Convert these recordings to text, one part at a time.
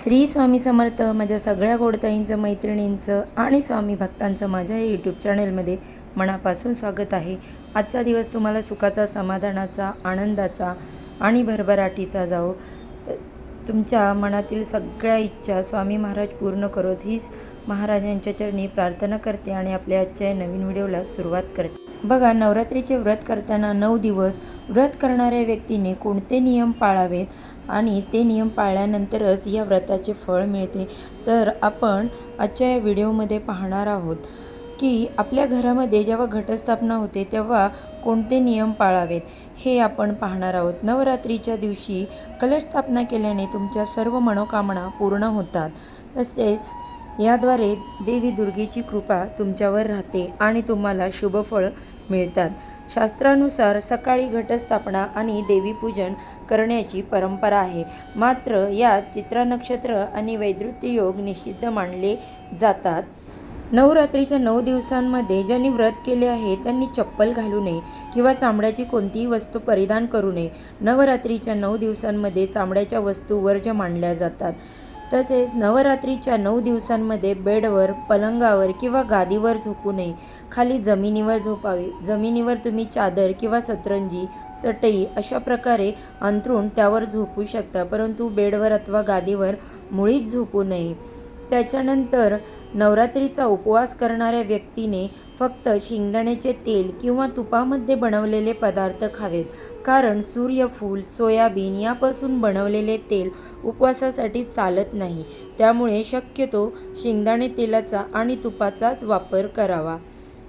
श्री स्वामी समर्थ माझ्या सगळ्या गोडताईंचं मैत्रिणींचं आणि स्वामी भक्तांचं माझ्या या यूट्यूब चॅनेलमध्ये मनापासून स्वागत आहे. आजचा दिवस तुम्हाला सुखाचा समाधानाचा आनंदाचा आणि भरभराटीचा जाओ त- तुमच्या मनातील सगळ्या इच्छा स्वामी महाराज पूर्ण करोच हीच महाराजांच्या चरणी प्रार्थना करते आणि आपल्या आजच्या नवीन व्हिडिओला सुरुवात करते. बघा नवरात्रीचे व्रत करताना नऊ दिवस व्रत करणाऱ्या व्यक्तीने कोणते नियम पाळावेत? आणि ते नियम पाळल्यानंतरच या व्रताचे फळ मिळते. तर आपण आजच्या या व्हिडिओमध्ये पाहणार आहोत की आपल्या घरामध्ये जेव्हा घटस्थापना होते तेव्हा कोणते नियम पाळावेत? हे आपण पाहणार आहोत. नवरात्रीच्या दिवशी कलश स्थापना केल्याने तुमच्या सर्व मनोकामना पूर्ण होतात. तसेच याद्वारे देवी दुर्गेची कृपा तुमच्यावर राहते आणि तुम्हाला शुभफळ मिळतात. शास्त्रानुसार सकाळी घटस्थापना आणि देवीपूजन करण्याची परंपरा आहे. मात्र यात चित्रा नक्षत्र आणि वैदृत्य योग निषिद्ध मानले जातात. नवरात्रीच्या नऊ दिवसांमध्ये ज्यांनी व्रत केले आहे त्यांनी चप्पल घालू नये किंवा चामड्याची कोणतीही वस्तू परिधान करू नये. नवरात्रीच्या नऊ दिवसांमध्ये चामड्याच्या वस्तू वर्ज मानल्या जातात. तसेच नवरात्रीच्या नऊ दिवसांमध्ये बेडवर पलंगावर किंवा गादीवर झोपू नये. खाली जमिनीवर झोपावे. जमिनीवर तुम्ही चादर किंवा सतरंजी चटई अशा प्रकारे अंथरूण त्यावर झोपू शकता परंतु बेडवर अथवा गादीवर मुळीच झोपू नये. त्याच्यानंतर नवरात्रीचा उपवास करणाऱ्या व्यक्तीने फक्त शेंगदाण्याचे तेल किंवा तुपामध्ये बनवलेले पदार्थ खावेत. कारण सूर्यफूल सोयाबीन यापासून बनवलेले तेल उपवासासाठी चालत नाही. त्यामुळे शक्यतो शेंगदाणे तेलाचा आणि तुपाचाच वापर करावा.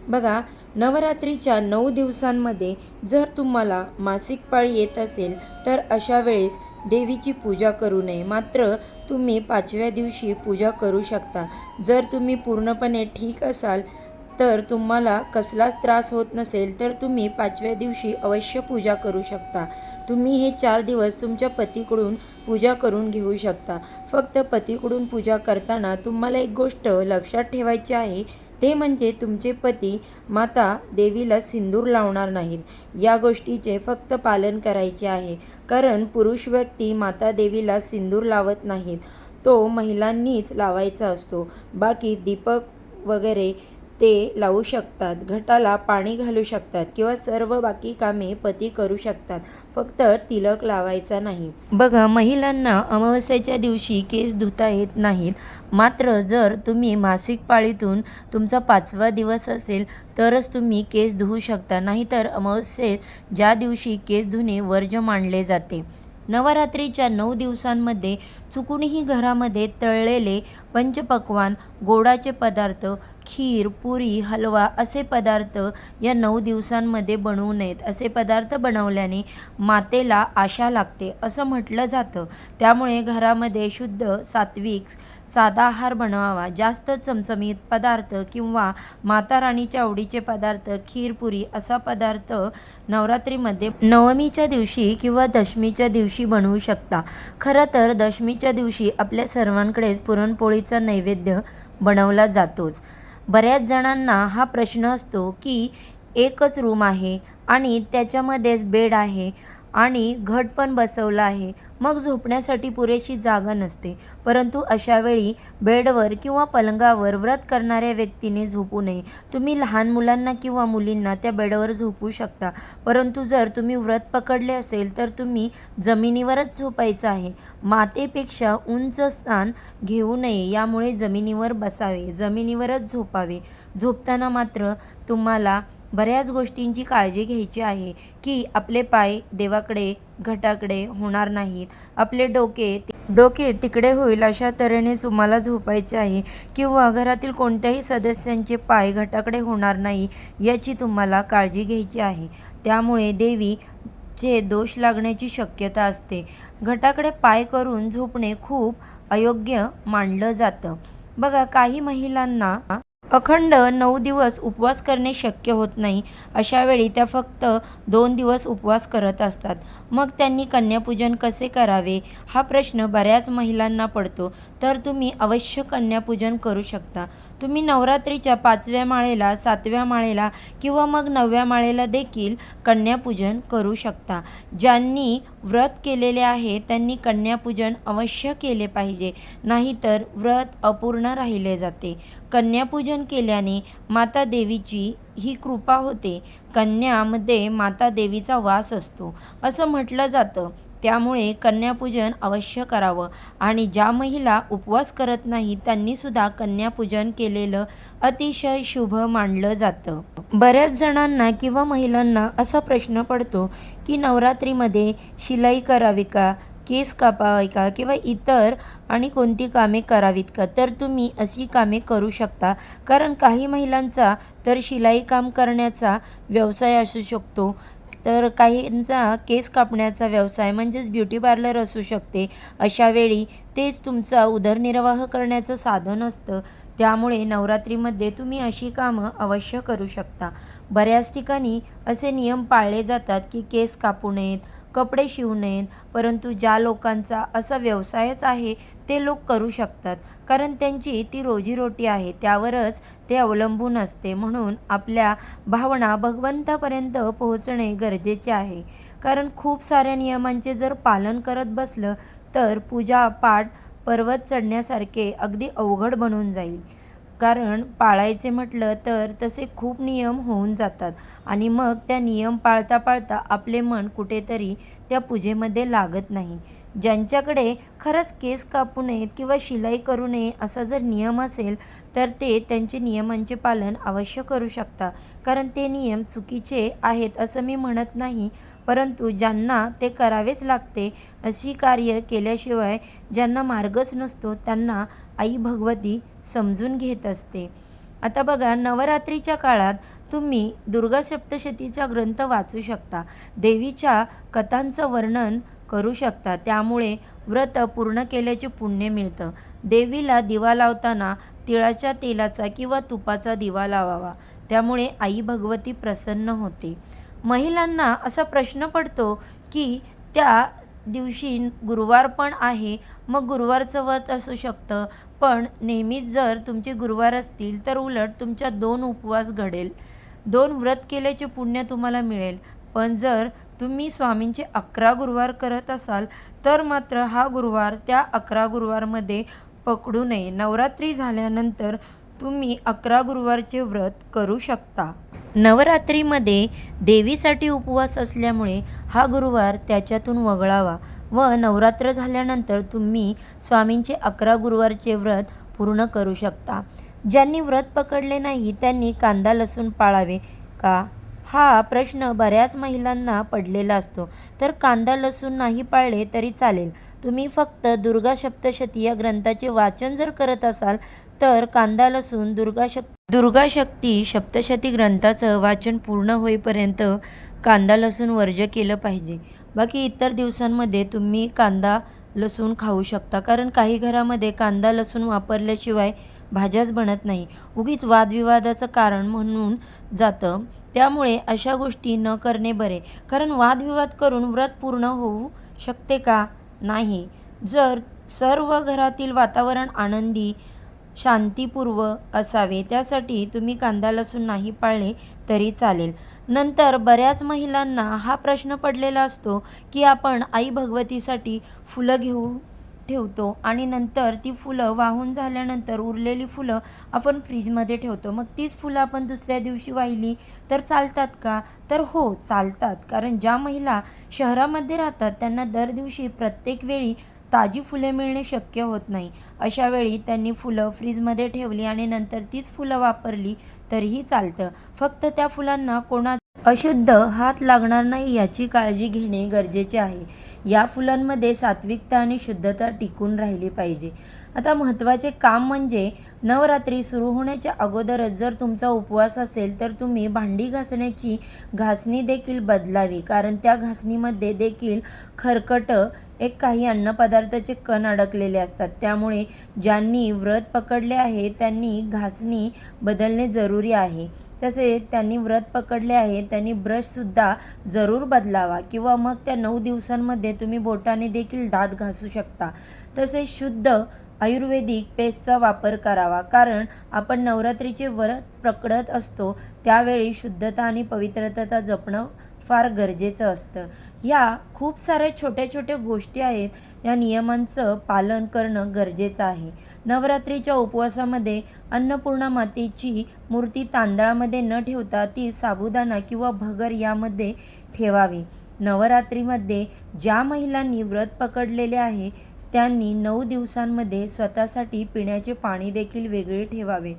बघा नवरात्रीच्या नऊ दिवसांमध्ये जर तुम्हाला मासिक पाळी येत असेल तर अशा वेळेस देवीची पूजा करू नये. मात्र तुम्ही पाचव्या दिवशी पूजा करू शकता. जर तुम्ही पूर्णपणे ठीक असाल तर तुम्हाला कसलाच त्रास होत नसेल तर तुम्ही पाचव्या दिवशी अवश्य पूजा करू शकता. तुम्ही हे चार दिवस तुमच्या पतीकडून पूजा करून घेऊ शकता. फक्त पतीकडून पूजा करताना तुम्हाला एक गोष्ट लक्षात ठेवायची आहे ते म्हणजे तुमचे पती माता देवीला सिंदूर लावणार नाहीत. या गोष्टीचे फक्त पालन करायचे आहे. कारण पुरुष व्यक्ती माता देवीला सिंदूर लावत नाहीत. तो महिलांनीच लावायचा असतो. बाकी दीपक वगैरे ते लावू शकतात. घटाला पाणी घालू शकतात किंवा सर्व बाकी कामे पती करू शकतात. फक्त तिलक लावायचा नाही. बघा महिलांना अमावस्याच्या दिवशी केस धुता येत नाहीत. मात्र जर तुम्ही मासिक पाळीतून तुमचा पाचवा दिवस असेल तरच तुम्ही केस धुवू शकता. नाहीतर अमावस्येत ज्या दिवशी केस धुणे वर्ज मानले जाते. नवरात्रीच्या नऊ दिवसांमध्ये चुकूनही घरामध्ये तळलेले पंचपक्वान गोडाचे पदार्थ खीर पुरी हलवा असे पदार्थ या नऊ दिवसांमध्ये बनवू नयेत. असे पदार्थ बनवल्याने मातेला आशा लागते असं म्हटलं जातं. त्यामुळे घरामध्ये शुद्ध सात्विक साधा आहार बनवावा. जास्त चमचमीत पदार्थ किंवा माता राणीच्या आवडीचे पदार्थ खीरपुरी असा पदार्थ नवरात्रीमध्ये नवमीच्या दिवशी किंवा दशमीच्या दिवशी बनवू शकता. खरं तर दशमीच्या दिवशी आपल्या सर्वांकडेच पुरणपोळीचा नैवेद्य बनवला जातोच. बऱ्याच जणांना हा प्रश्न असतो की एकच रूम आहे आणि त्याच्यामध्येच बेड आहे. आणि घट पण बसवला आहे. मग झोपण्यासाठी पुरेशी जागा नसते. परंतु अशावेळी बेडवर किंवा पलंगावर व्रत करणाऱ्या व्यक्तीने झोपू नये. तुम्ही लहान मुलांना किंवा मुलींना त्या बेडवर झोपू शकता. परंतु जर तुम्ही व्रत पकडले असेल तर तुम्ही जमिनीवरच झोपायचं आहे. मातेपेक्षा उंच स्थान घेऊ नये यामुळे जमिनीवर बसावे जमिनीवरच झोपावे. झोपताना मात्र तुम्हाला बऱ्याच गोष्टींची काळजी घ्यायची आहे की आपले पाय देवाकडे घटाकडे होणार नाहीत. आपले डोके डोके तिकडे होईल अशा तऱ्हेने तुम्हाला झोपायचे आहे किंवा घरातील कोणत्याही सदस्यांचे पाय घटाकडे होणार नाही याची तुम्हाला काळजी घ्यायची आहे. त्यामुळे देवीचे दोष लागण्याची शक्यता असते. घटाकडे पाय करून झोपणे खूप अयोग्य मानलं जातं. बघा काही महिलांना अखंड नऊ दिवस उपवास करणे शक्य होत नाही. अशावेळी त्या फक्त दोन दिवस उपवास करत असतात. मग त्यांनी कन्यापूजन कसे करावे? हा प्रश्न बऱ्याच महिलांना पडतो. तर तुम्ही अवश्य कन्यापूजन करू शकता. तुम्ही नवरात्रीच्या पाचव्या माळेला सातव्या माळेला किंवा मग नवव्या माळेला देखील कन्यापूजन करू शकता. ज्यांनी व्रत केलेले आहे त्यांनी कन्यापूजन अवश्य केले पाहिजे. नाहीतर व्रत अपूर्ण राहिले जाते. कन्यापूजन केल्याने माता देवीची ही कृपा होते. कन्यामध्ये माता देवीचा वास असतो. असं म्हटलं जातं. त्यामुळे कन्यापूजन अवश्य करावं. आणि ज्या महिला उपवास करत नाही त्यांनीसुद्धा कन्यापूजन केलेलं अतिशय शुभ मानलं जातं. बऱ्याच जणांना किंवा महिलांना असा प्रश्न पडतो की नवरात्रीमध्ये शिलाई करावी का? केस कापावे का? किंवा इतर आणि कोणती कामे करावीत का? तर तुम्ही अशी कामे करू शकता. कारण काही महिलांचा तर शिलाई काम करण्याचा व्यवसाय असू शकतो. तर काहींचा केस कापण्याचा व्यवसाय म्हणजेच ब्युटी पार्लर असू शकते. अशा वेळी तेच तुमचा उदरनिर्वाह करण्याचं साधन असतं. त्यामुळे नवरात्रीमध्ये तुम्ही अशी कामं अवश्य करू शकता. बऱ्याच ठिकाणी असे नियम पाळले जातात की केस कापू नयेत कपडे शिवू नयेत परंतु ज्या लोकांचा असा व्यवसायच आहे ते लोक करू शकतात. कारण त्यांची ती रोजीरोटी आहे त्यावरच ते अवलंबून असते. म्हणून आपल्या भावना भगवंतापर्यंत पोहोचणे गरजेचे आहे. कारण खूप साऱ्या नियमांचे जर पालन करत बसलं तर पूजा पाठ पर्वत चढण्यासारखे अगदी अवघड बनून जाईल. कारण पाळायचे म्हटलं तर तसे खूप नियम होऊन जातात. आणि मग त्या नियम पाळता पाळता आपले मन कुठेतरी त्या पूजेमध्ये लागत नाही. ज्यांच्याकडे खरंच केस कापू नयेत किंवा शिलाई करू नये असा जर नियम असेल तर ते त्यांचे नियमांचे पालन अवश्य करू शकता. कारण ते नियम चुकीचे आहेत असं मी म्हणत नाही परंतु ज्यांना ते करावेच लागते अशी कार्य केल्याशिवाय ज्यांना मार्गच नसतो त्यांना आई भगवती समजून घेत असते. आता बघा नवरात्रीच्या काळात तुम्ही दुर्गा सप्तशतीचा ग्रंथ वाचू शकता. देवीच्या कथांचं वर्णन करू शकता त्यामुळे व्रत पूर्ण केल्याचे पुण्य मिळतं. देवीला दिवा लावताना तिळाच्या तेलाचा किंवा तुपाचा दिवा लावावा. त्यामुळे आई भगवती प्रसन्न होते. महिलांना असा प्रश्न पडतो की त्या दिवशी गुरुवार पण आहे मग गुरुवारचं व्रत असू शकतं. पण नेहमीच जर तुमचे गुरुवार असतील तर उलट तुमच्या दोन उपवास घडेल. दोन व्रत केल्याचे पुण्य तुम्हाला मिळेल. पण जर तुम्ही स्वामींचे अकरा गुरुवार करत असाल तर मात्र हा गुरुवार त्या अकरा गुरुवारमध्ये पकडू नये. नवरात्री झाल्यानंतर तुम्ही अकरा गुरुवारचे व्रत करू शकता. नवरात्रीमध्ये देवीसाठी उपवास असल्यामुळे हा गुरुवार त्याच्यातून वगळावा व नवरात्र झाल्यानंतर तुम्ही स्वामींचे अकरा गुरुवारचे व्रत पूर्ण करू शकता. ज्यांनी व्रत पकडले नाही त्यांनी कांदा लसूण पाळावे का? हा प्रश्न बऱ्याच महिलांना पडलेला असतो. तर कांदा लसूण नाही पाळले तरी चालेल. तुम्ही फक्त दुर्गा सप्तशती या ग्रंथाचे वाचन जर करत असाल तर कांदा लसूण दुर्गा शक दुर्गा शक्ती सप्तशती ग्रंथाचं वाचन पूर्ण होईपर्यंत कांदा लसूण वर्ज्य केलं पाहिजे. बाकी इतर दिवसांमध्ये तुम्ही कांदा लसूण खाऊ शकता. कारण काही घरामध्ये कांदा लसूण वापरल्याशिवाय भाज्याच बनत नाही. उगीच वादविवादाचं कारण म्हणून जातं. त्यामुळे अशा गोष्टी न करणे बरे. कारण वादविवाद करून व्रत पूर्ण होऊ शकते का? नाही. जर सर्व घरातील वातावरण आनंदी शांतीपूर्व असावे त्यासाठी तुम्ही कांदा लसूण नाही पाळले तरी चालेल. नंतर बऱ्याच महिलांना हा प्रश्न पडलेला असतो की आपण आई भगवतीसाठी फुलं घेऊ ठेवतो आणि नंतर ती फुलं वाहून झाल्यानंतर उरलेली फुलं आपण फ्रीजमध्ये ठेवतो. मग तीच फुलं आपण दुसऱ्या दिवशी वाहिली तर चालतात का? तर हो चालतात. कारण ज्या महिला शहरामध्ये राहतात त्यांना दर दिवशी प्रत्येक वेळी ताजी फुले मिळणे शक्य होत नाही. अशावेळी त्यांनी फुलं फ्रीजमध्ये ठेवली आणि नंतर तीच फुलं वापरली तरीही चालतं. फक्त त्या फुलांना कोणा अशुद्ध हात लागणार नाही याची काळजी घेणे गरजेचे आहे. या फुलांमध्ये सात्विकता आणि शुद्धता टिकून राहिली पाहिजे. आता महत्त्वाचे काम म्हणजे नवरात्री सुरू होण्याच्या अगोदरच जर तुमचा उपवास असेल तर तुम्ही भांडी घासण्याची घासणी देखील बदलावी. कारण त्या घासणीमध्ये देखील खरकटं एक काही अन्नपदार्थाचे कण अडकलेले असतात. त्यामुळे ज्यांनी व्रत पकडले आहे त्यांनी घासणी बदलणे जरुरी आहे. तसेच त्यांनी व्रत पकडले आहे. त्यांनी ब्रशसुद्धा जरूर बदलावा. किंवा मग त्या नऊ दिवसांमध्ये तुम्ही बोटाने देखील दात घासू शकता. तसेच शुद्ध आयुर्वेदिक पेस्टचा वापर करावा. कारण आपण नवरात्रीचे व्रत पकडत असतो त्यावेळी शुद्धता आणि पवित्रता जपणं फार गरजेचं असतं. ह्या खूप साऱ्या छोट्या छोट्या गोष्टी आहेत. या नियमांचं पालन करणं गरजेचं आहे. नवरात्रीच्या उपवासामध्ये अन्नपूर्णा मातेची मूर्ती तांदळामध्ये न ठेवता ती साबुदाणा किंवा भगर यामध्ये ठेवावी. नवरात्रीमध्ये ज्या महिलांनी व्रत पकडलेले आहे त्यांनी नऊ दिवसांमध्ये स्वतःसाठी पिण्याचे पाणी देखील वेगळे ठेवावे.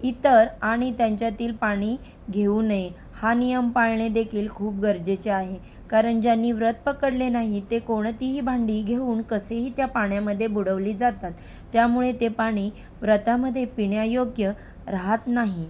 इतर आणि त्यांच्यातील पाणी घेऊ नये. हा नियम पाळणे देखील खूप गरजेचे आहे. कारण ज्यांनी व्रत पकडले नाही ते कोणतीही भांडी घेऊन कसेही त्या पाण्यामध्ये बुडवली जातात. त्यामुळे ते पाणी व्रतामध्ये पिण्यायोग्य राहत नाही.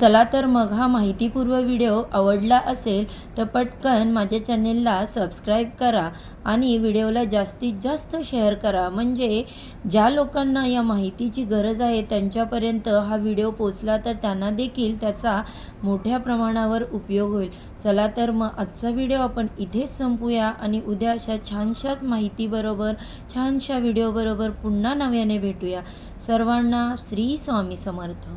चला तर मग हा माहितीपूर्व व्हिडिओ आवडला असेल तर पटकन माझ्या चॅनेलला सबस्क्राईब करा आणि व्हिडिओला जास्तीत जास्त शेअर करा. म्हणजे ज्या लोकांना या माहितीची गरज आहे त्यांच्यापर्यंत हा व्हिडिओ पोचला तर त्यांना देखील त्याचा मोठ्या प्रमाणावर उपयोग होईल. चला तर मग आजचा व्हिडिओ आपण इथेच संपूया आणि उद्या अशा छानशाच माहितीबरोबर छानशा व्हिडिओबरोबर पुन्हा नव्याने भेटूया. सर्वांना श्री स्वामी समर्थ.